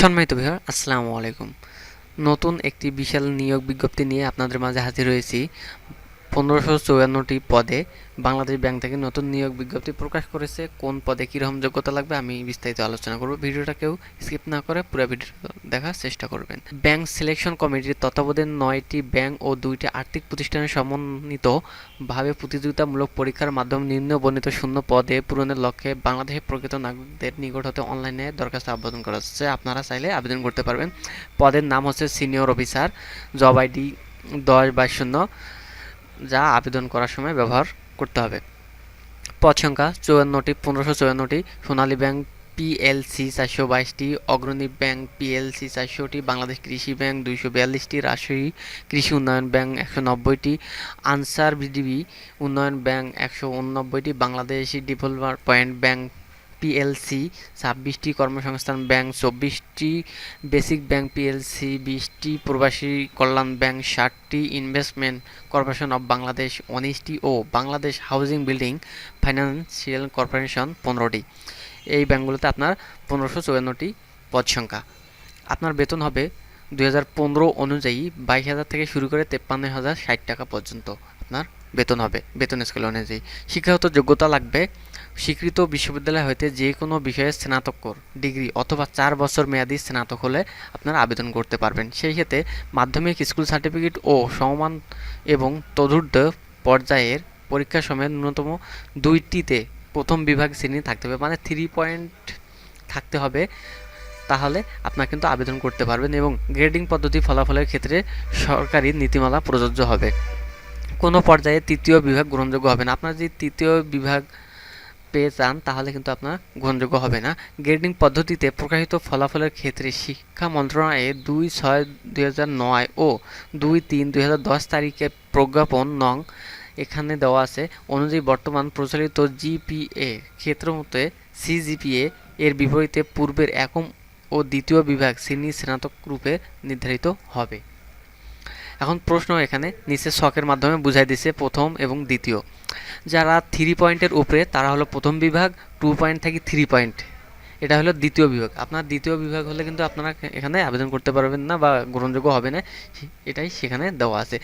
সম্মানিত ভিউয়ার আসসালামু আলাইকুম। নতুন একটি বিশাল নিয়োগ বিজ্ঞপ্তি নিয়ে আপনাদের মাঝে হাজির হয়েছি। পনেরোশো চুয়ান্নটি পদে বাংলাদেশ ব্যাংক থেকে নতুন নিয়োগ বিজ্ঞপ্তি প্রকাশ করেছে। কোন পদে কীরকম যোগ্যতা লাগবে আমি বিস্তারিত আলোচনা করব। ভিডিওটা কেউ স্কিপ না করে পুরো ভিডিও দেখার চেষ্টা করবেন। ব্যাংক সিলেকশন কমিটির তত্ত্বাবধানে নয়টি ব্যাংক ও দুইটি আর্থিক প্রতিষ্ঠানের সমন্বিতভাবে প্রতিযোগিতামূলক পরীক্ষার মাধ্যমে নিম্ন বর্ণিত শূন্য পদে পূরণের লক্ষ্যে বাংলাদেশের প্রকৃত নাগরিকদের নিকট হতে অনলাইনে দরখাস্ত আবেদন করা হচ্ছে। আপনারা চাইলে আবেদন করতে পারবেন। পদের নাম হচ্ছে সিনিয়র অফিসার। জব আইডি দশ বাইশ শূন্য। যা আবেদন করার সময় ব্যবহার করতে হবে। পদ সংখ্যা চুয়ান্নটি, পনেরোশো চুয়ান্নটি, সোনালী ব্যাংক পিএলসি চারশো বাইশটি, অগ্রণী ব্যাংক পিএলসি চারশোটি, বাংলাদেশ কৃষি ব্যাংক দুইশো বিয়াল্লিশটি, রাজশাহী কৃষি উন্নয়ন ব্যাংক একশো নব্বইটি, আনসার বিডিবি উন্নয়ন ব্যাংক একশো উননব্বইটি, বাংলাদেশি পয়েন্ট ব্যাংক পিএলসি ছাব্বিশটি কর্মসংস্থান ব্যাংক, চব্বিশটি বেসিক ব্যাংক পিএলসি বিশটি প্রবাসী কল্যাণ ব্যাংক, ষাটটি ইনভেস্টমেন্ট কর্পোরেশন অব বাংলাদেশ, উনিশটি ও Bangladesh housing building financial corporation পনেরোটি। এই ব্যাংকগুলোতে আপনার পনেরোশো চুয়ান্নটি পদ সংখ্যা। আপনার বেতন হবে দুই হাজার পনেরো অনুযায়ী বাইশ হাজার থেকে শুরু করে তেপ্পান্ন হাজার ষাট টাকা পর্যন্ত। আপনার বেতন হবে, বেতন স্কেল অনুযায়ী। শিক্ষাগত যোগ্যতা লাগবে। স্বীকৃত বিশ্ববিদ্যালয় হইতে যে কোনো বিষয়ে স্নাতকর ডিগ্রি অথবা চার বছর মেয়াদি স্নাতক হলে আপনারা আবেদন করতে পারবেন। সেই ক্ষেত্রে মাধ্যমিক স্কুল সার্টিফিকেট ও সমমান এবং তদূর্ধ্ব পর্যায়ের পরীক্ষার সময় ন্যূনতম দুইটিতে প্রথম বিভাগ শ্রেণি থাকতে হবে মানে থ্রি পয়েন্ট থাকতে হবে। তাহলে আপনারা কিন্তু আবেদন করতে পারবেন এবং গ্রেডিং পদ্ধতি ফলাফলের ক্ষেত্রে সরকারি নীতিমালা প্রযোজ্য হবে। কোনো পর্যায়ে তৃতীয় বিভাগ গ্রহণযোগ্য হবে না। আপনার যদি তৃতীয় বিভাগ পেয়ে চান তাহলে কিন্তু আপনার গ্রহণযোগ্য হবে না। গ্রেডিং পদ্ধতিতে প্রকাশিত ফলাফলের ক্ষেত্রে শিক্ষা মন্ত্রণালয়ে দুই ছয় দুই হাজার নয় ও দুই তিন দুই হাজার দশ তারিখে প্রজ্ঞাপন নং এখানে দেওয়া আছে। অনুযায়ী বর্তমান প্রচলিত জিপিএ ক্ষেত্র মতে সিজিপিএ এর বিপরীতে পূর্বের একম ও দ্বিতীয় বিভাগ শ্রেণি স্নাতক রূপে নির্ধারিত হবে। এখন প্রশ্ন এখানে, নিচে শখের মাধ্যমে বুঝাই দিছে প্রথম এবং দ্বিতীয়। যারা থ্রি পয়েন্টের উপরে, তারা হলো প্রথম বিভাগ টু পয়েন্ট থেকে থ্রি পয়েন্ট এটা হলো দ্বিতীয় বিভাগ। আপনার দ্বিতীয় বিভাগ হলে কিন্তু আপনারা এখানে আবেদন করতে পারবেন না বা গ্রহণযোগ্য হবে না। এটাই সেখানে দেওয়া আছে।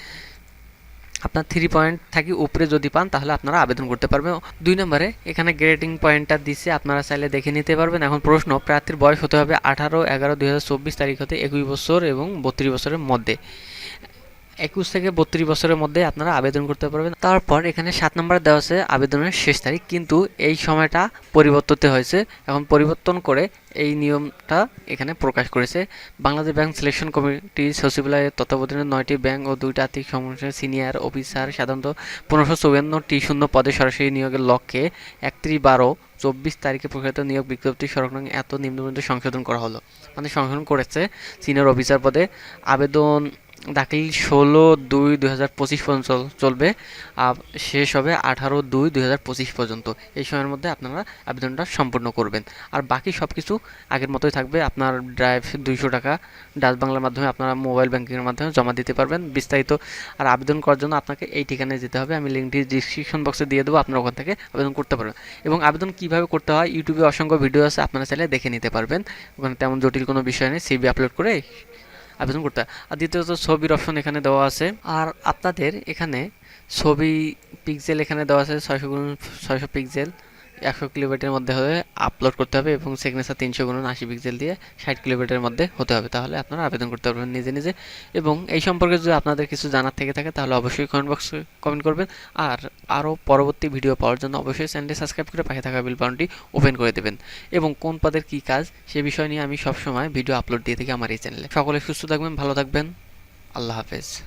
আপনার থ্রি পয়েন্ট থাকি উপরে যদি পান, তাহলে আপনারা আবেদন করতে পারবেন। দুই নম্বরে, এখানে গ্রেডিং পয়েন্টটা দিচ্ছে আপনারা চাইলে দেখে নিতে পারবেন। এখন প্রশ্ন, প্রার্থীর বয়স হতে হবে আঠারো, এগারো, দুই তারিখ হতে একুশ বছর এবং বত্রিশ বছরের মধ্যে। একুশ থেকে বত্রিশ বছরের মধ্যে আপনারা আবেদন করতে পারবেন। তারপর এখানে সাত নম্বর দেওয়া আছে, আবেদনের শেষ তারিখ। কিন্তু এই সময়টা পরিবর্তিত হয়েছে। এখন পরিবর্তন করে এই নিয়মটা এখানে প্রকাশ করেছে। বাংলাদেশ ব্যাংক সিলেকশন কমিটি সচিবালয়ের তত্ত্বাবধানে নয়টি ব্যাংক ও দুইটা আর্থিক সমস্যার সিনিয়র অফিসার সাধারণত পনেরোশো চৌয়ান্নটি শূন্য পদে সরাসরি নিয়োগের লক্ষ্যে একত্রিশ বারো চব্বিশ তারিখে প্রকাশিত নিয়োগ বিজ্ঞপ্তি সংরক্ষণ এত নিম্নবন্ধ সংশোধন করা হলো। মানে সংশোধন করেছে সিনিয়র অফিসার পদে। আবেদন দাখিল ষোলো দুই দুই হাজার পঁচিশ পর্যন্ত চলবে শেষ হবে আঠারো দুই দুই হাজার পঁচিশ পর্যন্ত। এই সময়ের মধ্যে আপনারা আবেদনটা সম্পূর্ণ করবেন। আর বাকি সব কিছু আগের মতোই থাকবে। আপনার ড্রাইভ দুইশো টাকা, ডাচ বাংলার মাধ্যমে আপনারা মোবাইল ব্যাঙ্কিংয়ের মাধ্যমে জমা দিতে পারবেন। বিস্তারিত আর আবেদন করার জন্য আপনাকে এই ঠিকানায় যেতে হবে। আমি লিঙ্কটি ডিসক্রিপশন বক্সে দিয়ে দেবো। আপনারা ওখান থেকে আবেদন করতে পারবেন। এবং আবেদন কীভাবে করতে হয় ইউটিউবে অসংখ্য ভিডিও আছে, আপনারা চাইলে দেখে নিতে পারবেন। ওখানে তেমন জটিল কোনো বিষয় নেই। সিবি আপলোড করে আবেদন করতে আর দ্বিতীয়ত ছবির অপশন এখানে দেওয়া আছে। আর আপনাদের এখানে ছবি পিক্সেল এখানে দেওয়া আছে, ছয়শো ছয়শো পিক্সেল একশো কিলোমিটারের মধ্যে হলে আপলোড করতে হবে এবং সিগনেচার তিনশো গুণ আশি পিক্সেল দিয়ে ষাট কিলোমিটারের মধ্যে হতে হবে। তাহলে আপনারা আবেদন করতে পারবেন নিজে নিজে। এবং এই সম্পর্কে যদি আপনাদের কিছু জানার থেকে থাকে, তাহলে অবশ্যই কমেন্ট বক্সে কমেন্ট করবেন। আর আরও পরবর্তী ভিডিও পাওয়ার জন্য অবশ্যই চ্যানেলটি সাবস্ক্রাইব করে পাশে থাকা বিল বাটনটি ওপেন করে দেবেন। এবং কোন পদের কী কাজ, সে বিষয় নিয়ে আমি সবসময় ভিডিও আপলোড দিয়ে থাকি আমার এই চ্যানেলে সকলে সুস্থ থাকবেন, ভালো থাকবেন। আল্লাহ হাফেজ।